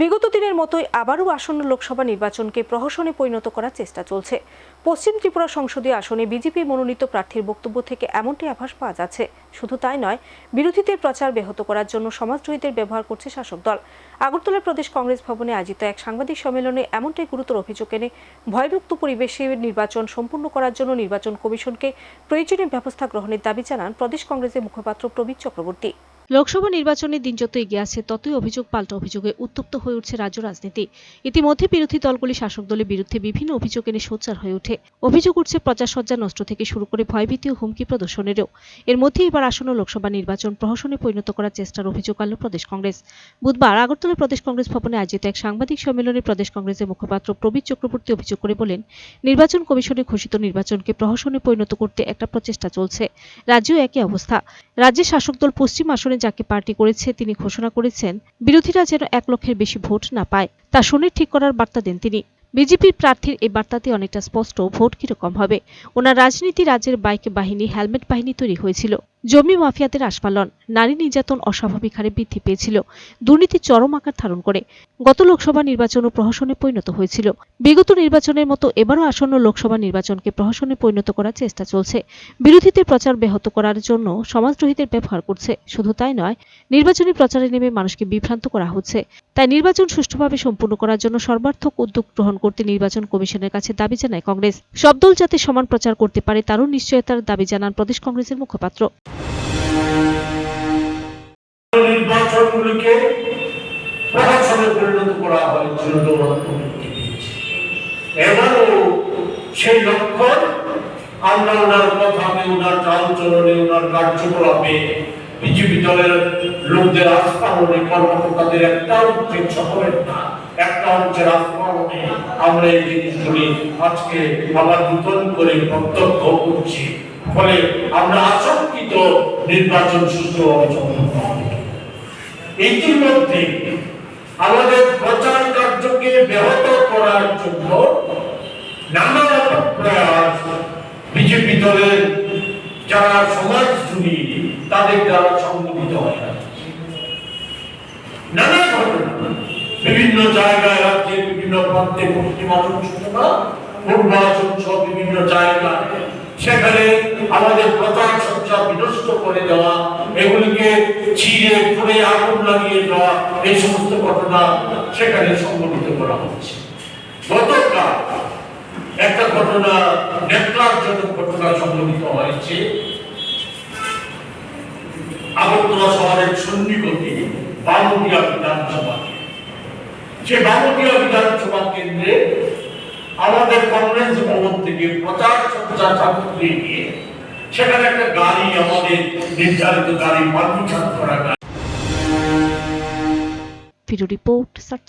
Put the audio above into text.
বিগত দিনের মতোই আবারও আসন্ন লোকসভা নির্বাচনকে প্রহসনে পরিণত করার চেষ্টা চলছে। পশ্চিম ত্রিপুরা সংসদীয় আসনে বিজেপি মনোনীত প্রার্থীর বক্তব্য থেকে এমনটি আভাস পাওয়া যাচ্ছে। শুধু তাই নয়, বিরোধীদের প্রচার ব্যাহত করার জন্য সমাজদ্রোহীদের ব্যবহার করছে শাসক দল। আগরতলা প্রদেশ কংগ্রেস ভবনে আয়োজিত এক সাংবাদিক সম্মেলনে এমনটাই গুরুতর অভিযোগ এনে ভয়মুক্ত পরিবেশে নির্বাচন সম্পূর্ণ করার জন্য নির্বাচন কমিশনকে প্রয়োজনীয় ব্যবস্থা গ্রহণের দাবি জানান প্রদেশ কংগ্রেসের মুখপাত্র প্রবীর চক্রবর্তী। লোকসভা নির্বাচনের দিন যত এগিয়ে আসছে ততই অভিযোগ পাল্টা অভিযোগে উত্তপ্ত হয়ে উঠছে রাজ্য রাজনীতি। ইতিমধ্যে বিরোধী দলগুলি শাসক দলের বিরুদ্ধে বিভিন্ন অভিযোগ এনে সোচ্চার হয়ে ওঠে। অভিযোগ উঠছে প্রজাসজ্জা নষ্ট থেকে শুরু করে ভয়ভীতি ও হুমকি প্রদর্শনেরও। এর মধ্যে এবার আসন্ন লোকসভা নির্বাচন প্রহসনে পরিণত করার চেষ্টার অভিযোগ আনল প্রদেশ কংগ্রেস। বুধবার আগরতলা প্রদেশ কংগ্রেস ভবনে আয়োজিত এক সাংবাদিক সম্মেলনে প্রদেশ কংগ্রেসের মুখপাত্র প্রবীর চক্রবর্তী অভিযোগ করে বলেন, নির্বাচন কমিশনের ঘোষিত নির্বাচনকে প্রহসনে পরিণত করতে একটা প্রচেষ্টা চলছে। রাজ্যেও একই অবস্থা। রাজ্যের শাসক দল পশ্চিম আসনে যাকে পার্টি করেছে তিনি ঘোষণা করেছেন, বিরোধীরা যেন এক লক্ষের বেশি ভোট না পায়, তা শুনে ঠিক করার বার্তা দেন তিনি। বিজেপির প্রার্থীর এই বার্তাতে অনেকটা স্পষ্ট, ভোট কীরকম হবে? ওনার রাজনীতি রাজ্যের বাইক বাহিনী, হেলমেট বাহিনী তৈরি হয়েছিল। জমি মাফিয়াদের আস্ফালন, নারী নির্যাতন অস্বাভাবিক হারে বৃদ্ধি পেয়েছিল। দুর্নীতি চরম আকার ধারণ করে। গত লোকসভা নির্বাচনও প্রহসনে পরিণত হয়েছিল। বিগত নির্বাচনের মতো এবারও আসন্ন লোকসভা নির্বাচনকে প্রহসনে পরিণত করার চেষ্টা চলছে। বিরোধীদের প্রচার ব্যাহত করার জন্য সমাজদ্রোহীদের ব্যবহার করছে। শুধু তাই নয়, নির্বাচনী প্রচারে নেমে মানুষকে বিভ্রান্ত করা হচ্ছে। তাই নির্বাচন সুষ্ঠুভাবে সম্পূর্ণ করার জন্য সর্বার্থক উদ্যোগ গ্রহণ করতে নির্বাচন কমিশনের কাছে দাবি জানায় কংগ্রেস। সব দল যাতে সমান প্রচার করতে পারে, তারও নিশ্চয়তার দাবি জানান প্রদেশ কংগ্রেসের মুখপাত্র। নির্বাচনগুলিকে প্রহসনে পরিণত করা দৌড়ান্ত এবারও সেই লক্ষ্য আমরা ওনার কথাতে ওনার ওনার কার্যকলাপে বিজেপি দলের লোকদের কর্মকর্তাদের একটা হচ্ছে সকলের না, একটা আস্ফালনে আমরা এই জিনিসগুলি আজকে আবার নূতন করে প্রত্যক্ষ করছি। ফলে আমরা আশঙ্কিত নির্বাচন হবে ইতিমধ্যে আমাদের প্রচার কার্যকে ব্যাহত করার জন্য নানা প্রয়াস বিজেপি দলের যারা সমাজজীবী, তাদের দ্বারা সংগঠিত হয়ে। নানা ঘটনা, বিভিন্ন জায়গায় রাজ্যে বিভিন্ন প্রান্তে পশ্চিমাচল সূচনা পূর্বাচল সহ বিভিন্ন জায়গায়। সেখানে আমাদের প্রচার সজ্জা বিনষ্ট করে দেওয়া, এগুলিকে ছিঁড়ে পুড়ে আগুন লাগিয়ে দেওয়া, এই সমস্ত ঘটনা সেখানে সংগঠিত করা হচ্ছে। গতকাল একটা ঘটনা নেকলারজনক ঘটনা সংগঠিত হয়েছে। আগরতলা শহরের সন্নিকটে বামুটিয়া বিধানসভা সে বামুটিয়া বিধানসভা কেন্দ্রে আমাদের কংগ্রেস ভবন থেকে প্রচার সজ্জা ছাত্রী নিয়ে সেখানে একটা গাড়ি আমাদের নির্ধারিত গাড়ি গাড়ি। Report search